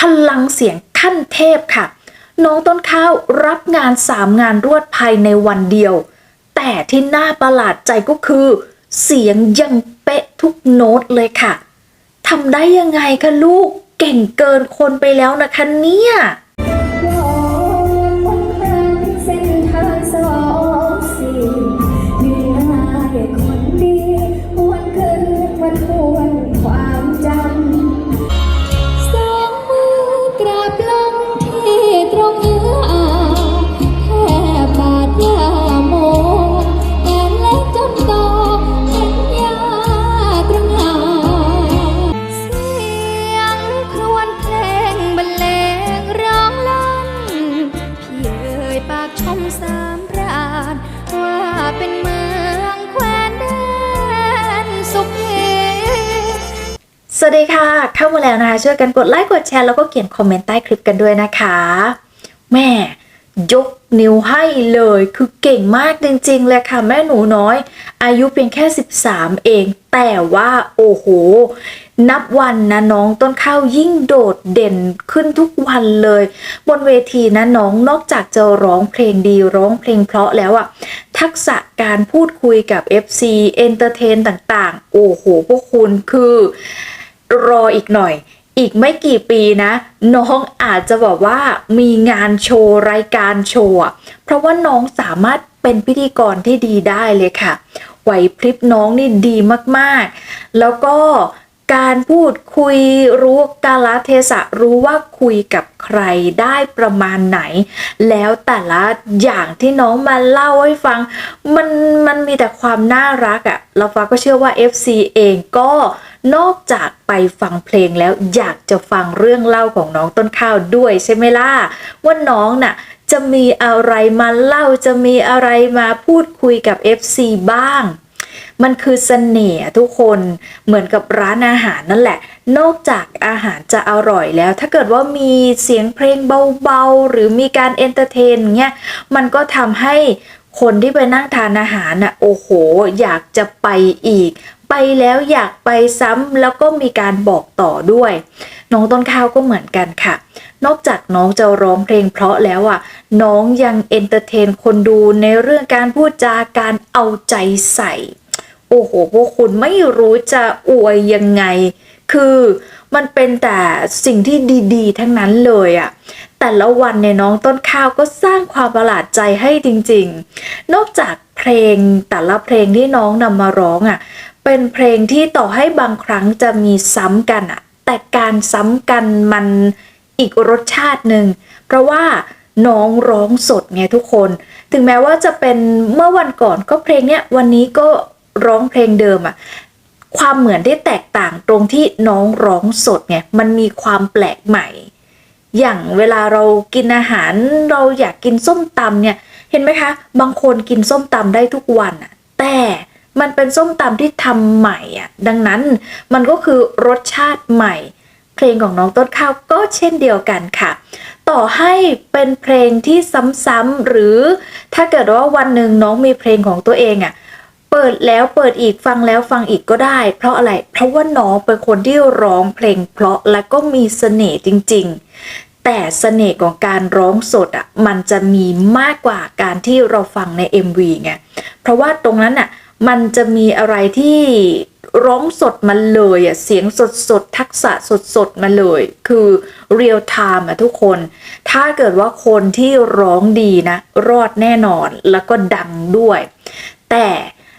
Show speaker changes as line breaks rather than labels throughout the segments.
พลังเสียงขั้นเทพค่ะ น้องต้นข้าวรับงานสามงานรวดภายในวันเดียว แต่ที่น่าประหลาดใจก็คือ เสียงยังเป๊ะทุกโน้ตเลยค่ะทำได้ยังไงคะลูกเก่งเกินคนไปแล้วนะคะเนี่ยา
มสามรานว่าเป็นเมืองแควนแดนสุขี
สวัสดีค่ะ เข้ามาแล้วนะคะ ช่วยกันกดไลค์กดแชร์แล้วก็เขียนคอมเมนต์ใต้คลิปกันด้วยนะคะ แม่ยกนิ้วให้เลยคือเก่งมากจริงๆเลยค่ะ แม่หนูน้อย อายุเพียงแค่ 13 เอง แต่ว่าโอ้โห นับวันนะน้องต้นข้าวยิ่งโดดเด่นขึ้นทุกวันเลย บนเวทีนะน้องนอกจากจะร้องเพลงดีร้องเพลงเพราะแล้วอะทักษะการพูดคุยกับ FC Entertain ต่างๆ โอ้โห พวกคุณคือรออีกหน่อยอีกไม่กี่ปีนะ น้องอาจจะบอกว่ามีงานโชว์ รายการโชว์เพราะว่าน้องสามารถเป็นพิธีกรที่ดีได้เลยค่ะ ไหวพริบน้องนี่ดีมากๆ แล้วก็การพูดคุยรู้กาลเทศะรู้ว่าคุยกับใครได้ประมาณไหน แล้วแต่ละอย่างที่น้องมาเล่าให้ฟัง มันมันมีแต่ความน่ารักอะ่ะเราฟ้าก็เชื่อว่า FC เองก็นอกจากไปฟังเพลงแล้วอยากจะฟังเรื่องเล่าของน้องต้นข้าวด้วยใช่ไหมล่ะว่าน้องน่ะ จะมีอะไรมาเล่าจะมีอะไรมาพูดคุยกับ FC บ้าง มันคือเสน่ห์ทุกคนเหมือนกับร้านอาหารนั่นแหละ นอกจากอาหารจะอร่อยแล้ว ถ้าเกิดว่ามีเสียงเพลงเบาๆ หรือมีการเอนเตอร์เทนเงี้ยมันก็ทำให้คนที่ไปนั่งทานอาหารน่ะโอ้โห อยากจะไปอีก ไปแล้วอยากไปซ้ำแล้วก็มีการบอกต่อด้วยน้องต้นข้าวก็เหมือนกันค่ะ นอกจากน้องจะร้องเพลงเพราะแล้วอะ น้องยังเอนเตอร์เทนคนดูในเรื่องการพูดจาการเอาใจใส่ โอ้โห พวกคุณไม่รู้จะอวยยังไง คือมันเป็นแต่สิ่งที่ดีๆ ทั้งนั้นเลยอะแต่ละวันเนี่ยน้องต้นข้าวก็สร้างความประหลาดใจให้จริงๆ นอกจากเพลงแต่ละเพลงที่น้องนำมาร้องอะเป็นเพลงที่ต่อให้บางครั้งจะมีซ้ำกันอะ แต่การซ้ำกันมัน อีกรสชาติหนึ่งเพราะว่าน้องร้องสดไงทุกคน ถึงแม้ว่าจะเป็นเมื่อวันก่อนก็เพลงเนี้ยวันนี้ก็ร้องเพลงเดิมอะความเหมือนที่แตกต่างตรงที่น้องร้องสดไงมันมีความแปลกใหม่ อย่างเวลาเรากินอาหารเราอยากกินส้มตำเนี่ยเห็นไหมคะ บางคนกินส้มตำได้ทุกวันอะแต่มันเป็นส้มตำที่ทำใหม่อะดังนั้นมันก็คือรสชาติใหม่ เพลงของน้องต้นข้าวก็เช่นเดียวกันค่ะ ต่อให้เป็นเพลงที่ซ้ำๆหรือถ้าเกิดว่าวันหนึ่งน้องมีเพลงของตัวเองอะ่ะเปิดแล้วเปิดอีกฟังแล้วฟังอีกก็ได้ เพราะอะไร เพราะว่าน้องเป็นคนที่ร้องเพลงเพราะและก็มีเสน่ห์จริง ๆ แต่เสน่ห์ของการร้องสดอะมันจะมีมากกว่าการที่เราฟังใน MV ไงเพราะว่าตรงนั้นอะมันจะมีอะไรที่ ร้องสดมาเลยอะเสียงสดสดทักษะสดสดมาเลย คือเรียลไทม์อะทุกคน ถ้าเกิดว่าคนที่ร้องดีนะ รอดแน่นอนแล้วก็ดังด้วย แต่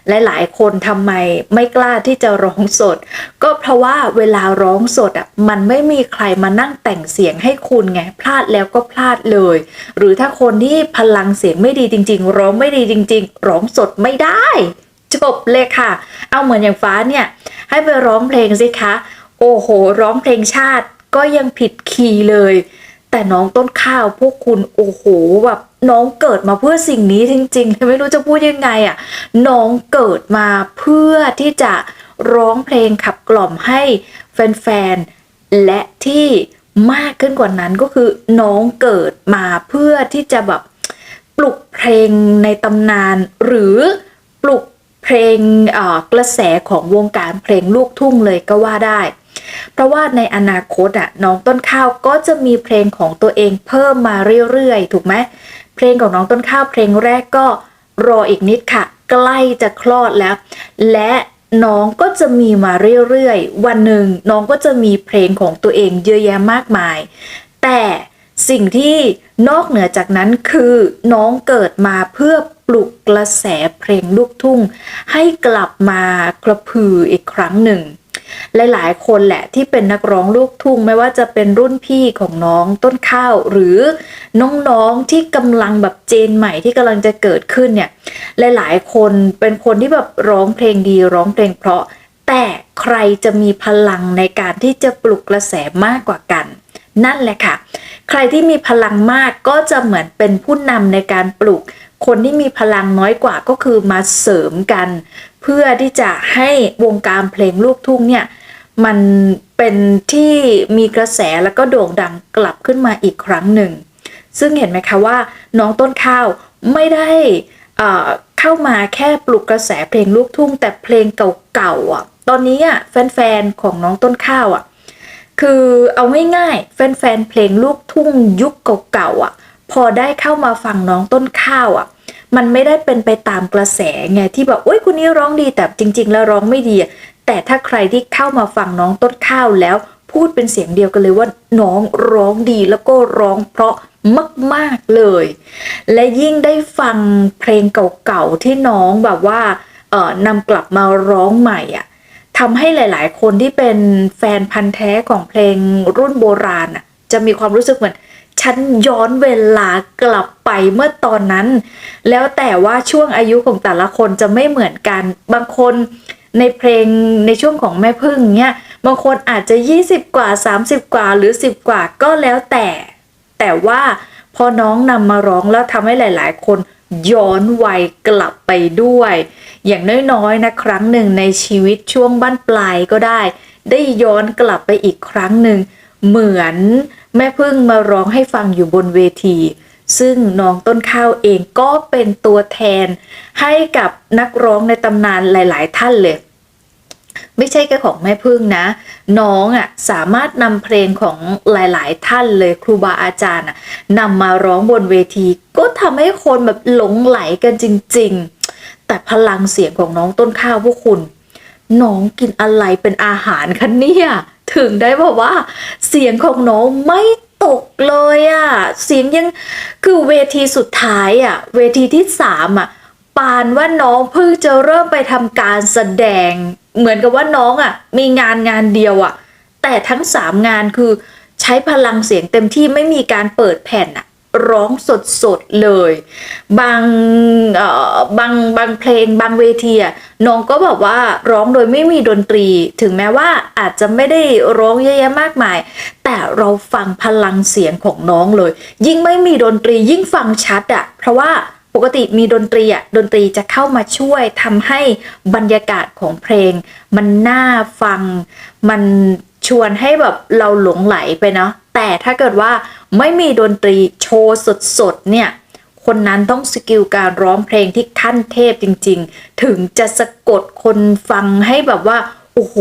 หลาย ๆ คนทำไมไม่กล้าที่จะร้องสด ก็เพราะว่าเวลาร้องสดอะมันไม่มีใครมานั่งแต่งเสียงให้คุณไงพลาดแล้วก็พลาดเลย หรือถ้าคนที่พลังเสียงไม่ดีจริง ๆ ร้องไม่ดีจริง ๆ ร้องสดไม่ได้ จบเลยค่ะ เอาเหมือนอย่างฟ้าเนี่ยให้ไปร้องเพลงสิคะ โอ้โห ร้องเพลงชาติก็ยังผิดคีย์เลย แต่น้องต้นข้าวพวกคุณโอ้โหแบบน้องเกิดมาเพื่อสิ่งนี้จริงๆไม่รู้จะพูดยังไงอะน้องเกิดมาเพื่อที่จะร้องเพลงขับกล่อมให้แฟนๆ และที่มากขึ้นกว่านั้นก็คือน้องเกิดมาเพื่อที่จะแบบปลุกเพลงในตำนาน หรือปลุก ลงเอ่อกระแสของวงการเพลงลูกทุ่งเลยก็ว่าได้ เพราะว่าในอนาคตอะน้องต้นข้าวก็จะมีเพลงของตัวเองเพิ่มมาเรื่อยๆ ถูกไหมเพลงของน้องต้นข้าวเพลงแรกก็รออีกนิดค่ะ ใกล้จะคลอดแล้ว และน้องก็จะมีมาเรื่อยๆ วันหนึ่งน้องก็จะมีเพลงของตัวเองเยอะแยะมากมาย แต่ สิ่งที่นอกเหนือจากนั้นคือน้องเกิดมาเพื่อปลุกกระแสเพลงลูกทุ่ง ให้กลับมากระพืออีกครั้งหนึ่ง หลายๆ คนแหละที่เป็นนักร้องลูกทุ่งไม่ว่าจะเป็นรุ่นพี่ของน้องต้นข้าว หรือน้องๆที่กำลังแบบเจนใหม่ที่กำลังจะเกิดขึ้นเนี่ยหลายๆ คนเป็นคนที่แบบร้องเพลงดีร้องเพลงเพราะ แต่ใครจะมีพลังในการที่จะปลุกกระแสมากกว่ากัน นั่นแหละค่ะ ใครที่มีพลังมากก็จะเหมือนเป็นผู้นำในการปลุก คนที่มีพลังน้อยกว่าก็คือมาเสริมกัน เพื่อที่จะให้วงการเพลงลูกทุ่งเนี่ยมันเป็นที่มีกระแสแล้วก็โด่งดังกลับขึ้นมาอีกครั้งหนึ่ง ซึ่งเห็นไหมคะว่าน้องต้นข้าวไม่ได้เข้ามาแค่ปลุกกระแสเพลงลูกทุ่ง แต่เพลงเก่าๆอะ ตอนนี้อะแฟนๆของน้องต้นข้าวอะ คือเอาง่ายๆ แฟนๆ เพลงลูกทุ่งยุคเก่าๆอะ พอได้เข้ามาฟังน้องต้นข้าวอะ มันไม่ได้เป็นไปตามกระแสไงที่แบบโอ๊ยคนนี้ร้องดีแต่จริง ๆ แล้วร้องไม่ดี แต่ถ้าใครที่เข้ามาฟังน้องต้นข้าวแล้วพูดเป็นเสียงเดียวกันเลยว่าน้องร้องดีแล้วก็ร้องเพราะมาก ๆ เลย และยิ่งได้ฟังเพลงเก่าๆ ที่น้องแบบว่าเออนำกลับมาร้องใหม่อะ ทำให้หลาย ๆ คนที่เป็นแฟนพันธ์แท้ของเพลงรุ่นโบราณน่ะจะมีความรู้สึกเหมือนฉันย้อนเวลากลับไปเมื่อตอนนั้น แล้วแต่ว่าช่วงอายุของแต่ละคนจะไม่เหมือนกัน บางคนในเพลงในช่วงของแม่พึ่งเนี่ยบางคนอาจจะ 20 กว่า 30 กว่าหรือ 10 กว่าก็แล้วแต่ แต่ว่า พอน้องนำมาร้องแล้วทำให้หลาย ๆ คนย้อนวัยกลับไปด้วย อย่างน้อยๆนะครั้งหนึ่งในชีวิตช่วงบ้านปลายก็ได้ ได้ย้อนกลับไปอีกครั้งหนึ่ง เหมือนแม่พึ่งมาร้องให้ฟังอยู่บนเวที ซึ่งน้องต้นข้าวเองก็เป็นตัวแทน ให้กับนักร้องในตำนานหลาย ๆ ท่านเลย ไม่ใช่แค่ของแม่พึ่งนะ น้องอะสามารถนำเพลงของหลาย ๆ ท่านเลยครูบาอาจารย์อะนำมาร้องบนเวที ก็ทำให้คนแบบหลงไหลกันจริง ๆ แต่พลังเสียงของน้องต้นข้าวพวกคุณ น้องกินอะไรเป็นอาหารคะเนี่ยถึงได้บอกว่า เสียงของน้องไม่ตกเลยอะเสียงยังคือเวทีสุดท้ายอะเวทีที่สามอะปานว่าน้องเพิ่งจะเริ่มไปทำการแสดง เหมือนกับว่าน้องอะมีงานงานเดียวอะแต่ทั้งสามงานคือใช้พลังเสียงเต็มที่ไม่มีการเปิดแผ่นอะร้องสดๆเลย บางเอ่อบางบางเพลงบางเวทีอะน้องก็แบบว่าร้องโดยไม่มีดนตรี ถึงแม้ว่าอาจจะไม่ได้ร้องเยอะแยะมากมาย แต่เราฟังพลังเสียงของน้องเลย ยิ่งไม่มีดนตรียิ่งฟังชัดอะเพราะว่า ปกติมีดนตรีอะดนตรีจะเข้ามาช่วยทำให้บรรยากาศของเพลง มันน่าฟัง มันชวนให้แบบเราหลงไหลไปเนาะแต่ถ้าเกิดว่าไม่มีดนตรีโชว์สดๆเนี่ยคนนั้นต้องสกิลการร้องเพลงที่ขั้นเทพจริงๆ ถึงจะสะกดคนฟังให้แบบว่า โอ้โห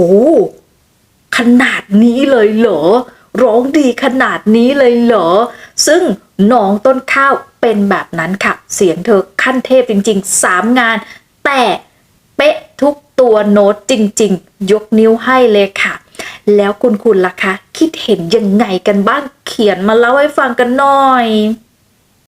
ขนาดนี้เลยเหรอ ร้องดีขนาดนี้เลยเหรอ ซึ่ง น้องต้นข้าวเป็นแบบนั้นค่ะ เสียงเธอขั้นเทพจริงๆสามงาน แต่เป๊ะทุกตัวโน้ตจริงๆ ยกนิ้วให้เลยค่ะ แล้วคุณคุณล่ะคะ คิดเห็นยังไงกันบ้างเขียนมาเล่าให้ฟังกันหน่อย